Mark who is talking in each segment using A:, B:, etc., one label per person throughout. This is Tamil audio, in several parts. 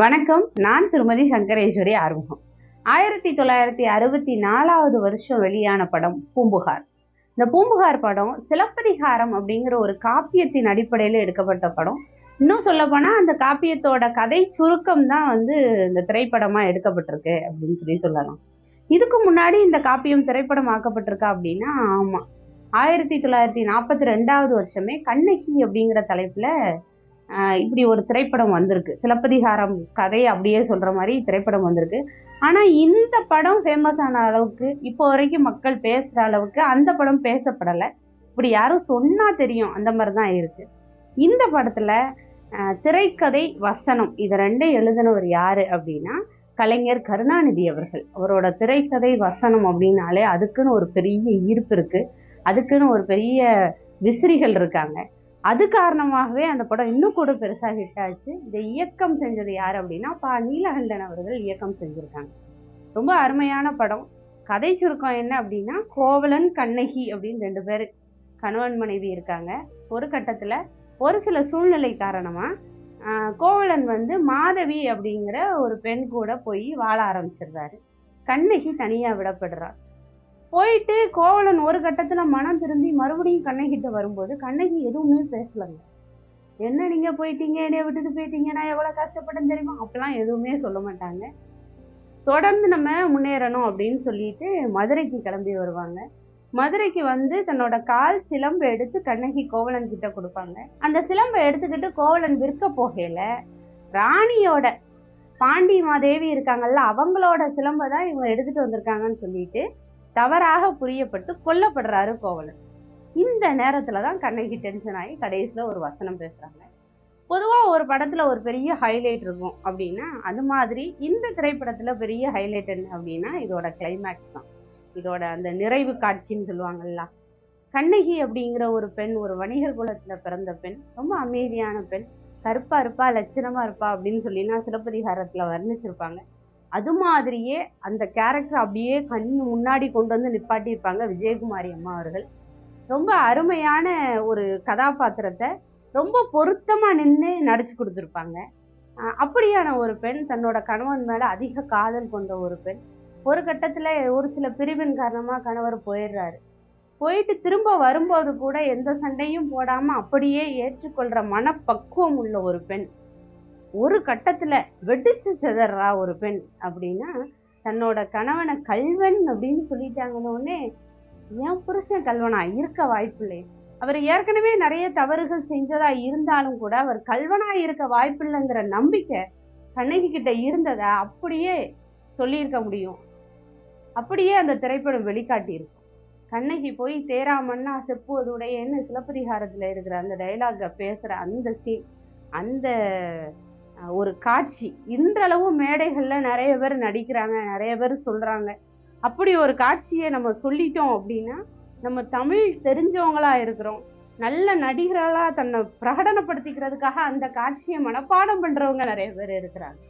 A: வணக்கம். நான் திருமதி சங்கரேஸ்வரி ஆறுமுகம். ஆயிரத்தி தொள்ளாயிரத்தி அறுபத்தி நாலாவது வருஷம் வெளியான படம் பூம்புகார். இந்த பூம்புகார் படம் சிலப்பதிகாரம் அப்படிங்கிற ஒரு காப்பியத்தின் அடிப்படையில் எடுக்கப்பட்ட படம். இன்னும் சொல்லப்போனால் அந்த காப்பியத்தோட கதை சுருக்கம் தான் வந்து இந்த திரைப்படமாக எடுக்கப்பட்டிருக்கு அப்படின்னு சொல்லி சொல்லலாம். இதுக்கு முன்னாடி இந்த காப்பியம் திரைப்படம் ஆக்கப்பட்டிருக்கா அப்படின்னா ஆமாம் ஆயிரத்தி தொள்ளாயிரத்தி நாற்பத்தி ரெண்டாவது வருஷமே கண்ணகி அப்படிங்கிற தலைப்பில் இப்படி ஒரு திரைப்படம் வந்திருக்கு. சிலப்பதிகாரம் கதை அப்படியே சொல்கிற மாதிரி திரைப்படம் வந்திருக்கு. ஆனால் இந்த படம் ஃபேமஸ் ஆன அளவுக்கு இப்போ வரைக்கும் மக்கள் பேசுகிற அளவுக்கு அந்த படம் பேசப்படலை. இப்படி யாரும் சொன்னால் தெரியும். அந்த மாதிரி தான் இருக்கு. இந்த படத்தில் திரைக்கதை வசனம் இது ரெண்டும் எழுதினவர் யார் அப்படின்னா கலைஞர் கருணாநிதி அவர்கள். அவரோட திரைக்கதை வசனம் அப்படின்னாலே அதுக்குன்னு ஒரு பெரிய ஈர்ப்பு இருக்குது அதுக்குன்னு ஒரு பெரிய விசிறிகள் இருக்காங்க. அது காரணமாகவே அந்த படம் இன்னும் கூட பெருசாக ஹிட் ஆச்சு. இந்த இயக்கம் செஞ்சது யார் அப்படின்னா பா. நீலகண்டன் அவர்கள் இயக்கம் செஞ்சுருக்காங்க. ரொம்ப அருமையான படம். கதை சுருக்கம் என்ன அப்படின்னா கோவலன் கண்ணகி அப்படின்னு ரெண்டு பேர் கணவன் மனைவி இருக்காங்க. ஒரு கட்டத்தில் ஒரு சில சூழ்நிலை காரணமாக கோவலன் வந்து மாதவி அப்படிங்கிற ஒரு பெண் கூட போய் வாழ ஆரம்பிச்சிடுறாரு. கண்ணகி தனியாக விடப்படுறார் போயிட்டு கோவலன் ஒரு கட்டத்தில் மனம் திரும்பி மறுபடியும் கண்ணகிட்ட வரும்போது கண்ணகி எதுவுமே பேசலங்க. என்ன நீங்கள் போயிட்டீங்க? என்னைய விட்டுட்டு போயிட்டீங்க? நான் எவ்வளோ கஷ்டப்பட்டேன்னு தெரியுமா? அப்பெல்லாம் எதுவுமே சொல்ல மாட்டாங்க. தொடர்ந்து நம்ம முன்னேறணும் அப்படின்னு சொல்லிட்டு மதுரைக்கு கிளம்பி வருவாங்க. மதுரைக்கு வந்து தன்னோட கால் சிலம்பு எடுத்து கண்ணகி கோவலன் கிட்ட கொடுப்பாங்க. அந்த சிலம்பை எடுத்துக்கிட்டு கோவலன் விற்க போகையில ராணியோட பாண்டி மாதேவி இருக்காங்கல்ல அவங்களோட சிலம்பை தான் இவங்க எடுத்துட்டு வந்திருக்காங்கன்னு சொல்லிட்டு தவறாக புரியப்பட்டு கொல்லப்படுறாரு கோவலன். இந்த நேரத்துல தான் கண்ணகி டென்ஷன் ஆகி கடைசியில் ஒரு வசனம் பேசுறாங்க. பொதுவாக ஒரு படத்துல ஒரு பெரிய ஹைலைட் இருக்கும் அப்படின்னா அது மாதிரி இந்த திரைப்படத்துல பெரிய ஹைலைட் என்ன அப்படின்னா இதோட கிளைமேக்ஸ் தான். இதோட அந்த நிறைவு காட்சின்னு சொல்லுவாங்கல்ல. கண்ணகி அப்படிங்கிற ஒரு பெண் ஒரு வணிகர் குலத்துல பிறந்த பெண் ரொம்ப அமைதியான பெண் கருப்பா இருப்பா லட்சணமா இருப்பா அப்படின்னு சொல்லினா சிலப்பதிகாரத்துல வர்ணிச்சிருப்பாங்க. அது மாதிரியே அந்த கேரக்டர் அப்படியே கண் முன்னாடி கொண்டு வந்து நிப்பாட்டியிருப்பாங்க விஜயகுமாரி அம்மா அவர்கள். ரொம்ப அருமையான ஒரு கதாபாத்திரத்தை ரொம்ப பொருத்தமாக நின்று நடிச்சு கொடுத்துருப்பாங்க. அப்படியான ஒரு பெண் தன்னோட கணவன் மேலே அதிக காதல் கொண்ட ஒரு பெண். ஒரு கட்டத்தில் ஒரு சில பிரிவின் காரணமாக கணவர் போயிடுறாரு. போயிட்டு திரும்ப வரும்போது கூட எந்த சண்டையும் போடாமல் அப்படியே ஏற்றுக்கொள்கிற மனப்பக்குவம் உள்ள ஒரு பெண். ஒரு கட்டத்தில் வெடிச்சு சிதறா ஒரு பெண் அப்படின்னா தன்னோட கணவனை கல்வன் அப்படின்னு சொல்லிட்டாங்கன்னொடனே என் புருஷன் கல்வனா? இருக்க வாய்ப்பில்லை. அவர் ஏற்கனவே நிறைய தவறுகள் செஞ்சதா இருந்தாலும் கூட அவர் கல்வனா இருக்க வாய்ப்பில்லைங்கிற நம்பிக்கை கண்ணகி கிட்ட இருந்ததை? அப்படியே சொல்லியிருக்க முடியும். அப்படியே அந்த திரைப்படம் வெளிக்காட்டியிருக்கும். கண்ணகி போய் தேராமன்னா செப்புவதுடையன்னு சிலப்பதிகாரத்தில் இருக்கிற அந்த டைலாக பேசுகிற அந்த சீன் அந்த ஒரு காட்சி. இன்றளவு மேடைகளில் நிறைய பேர் நடிக்கிறாங்க நிறைய பேர் சொல்கிறாங்க அப்படி ஒரு காட்சியை நம்ம சொல்லிட்டோம் அப்படின்னா நம்ம தமிழ் தெரிஞ்சவங்களா இருக்கிறோம். நல்ல நடிகர்களா தன்னை பிரகடனப்படுத்திக்கிறதுக்காக அந்த காட்சியை மனப்பாடம் பண்ணுறவங்க நிறைய பேர் இருக்கிறாங்க.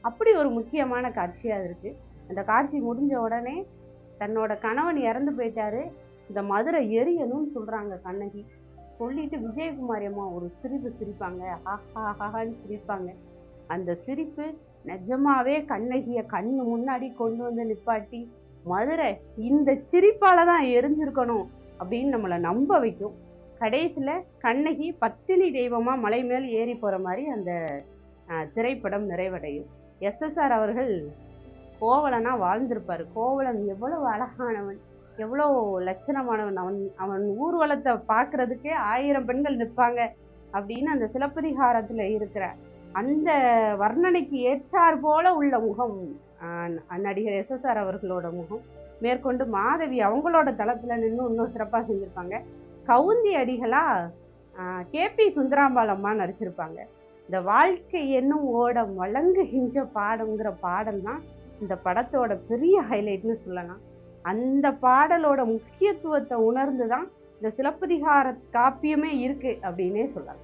A: அப்படி ஒரு முக்கியமான காட்சியாக இருக்குது அந்த காட்சி முடிஞ்ச உடனே தன்னோட கணவன் இறந்து போயிட்டாரு. இந்த மதுரை எரியணும்னு சொல்கிறாங்க கண்ணகி. சொல்லிட்டு விஜயகுமாரி அம்மா ஒரு சிரிப்பு சிரிப்பாங்க. ஆஹா ஆஹான்னு சிரிப்பாங்க. அந்த சிரிப்பு நிஜமாவே கண்ணகிய கண்ணு முன்னாடி கொண்டு வந்து நிப்பாட்டி மதுரை இந்த சிரிப்பால தான் எரிஞ்சிருக்கணும் அப்படின்னு நம்மளை நம்ப வைக்கும். கடைசியில் கண்ணகி பத்தினி தெய்வமாக மலை மேல் ஏறி போகிற மாதிரி அந்த திரைப்படம் நிறைவடையும். எஸ்எஸ்ஆர் அவர்கள் கோவலனா வாழ்ந்திருப்பார். கோவலன் எவ்வளவு அழகானவன் எவ்வளோ லட்சணமானவன். அவன் அவன் ஊர்வலத்தை பார்க்குறதுக்கே ஆயிரம் பெண்கள் நிற்பாங்க அப்படின்னு அந்த சிலப்பதிகாரத்தில் இருக்கிற அந்த வர்ணனைக்கு ஏற்றார் போல உள்ள முகம் நடிகர் எஸ்எஸ்ஆர் அவர்களோட முகம். மேற்கொண்டு மாதவி அவங்களோட தளத்தில் நின்று இன்னும் சிறப்பாக செஞ்சுருப்பாங்க. கவுந்தி அடிகளா கேபி சுந்தராம்பாளம்மா நடிச்சிருப்பாங்க. இந்த வாழ்க்கை என்னும் ஓடம் வழங்குகின்ற பாடங்கிற பாடல் தான் இந்த படத்தோட பெரிய ஹைலைட்னு சொல்லலாம். அந்த பாடலோட முக்கியத்துவத்தை உணர்ந்து தான் இந்த சிலப்பதிகார காப்பியமே இருக்கு அப்படின்னே சொல்லலாம்.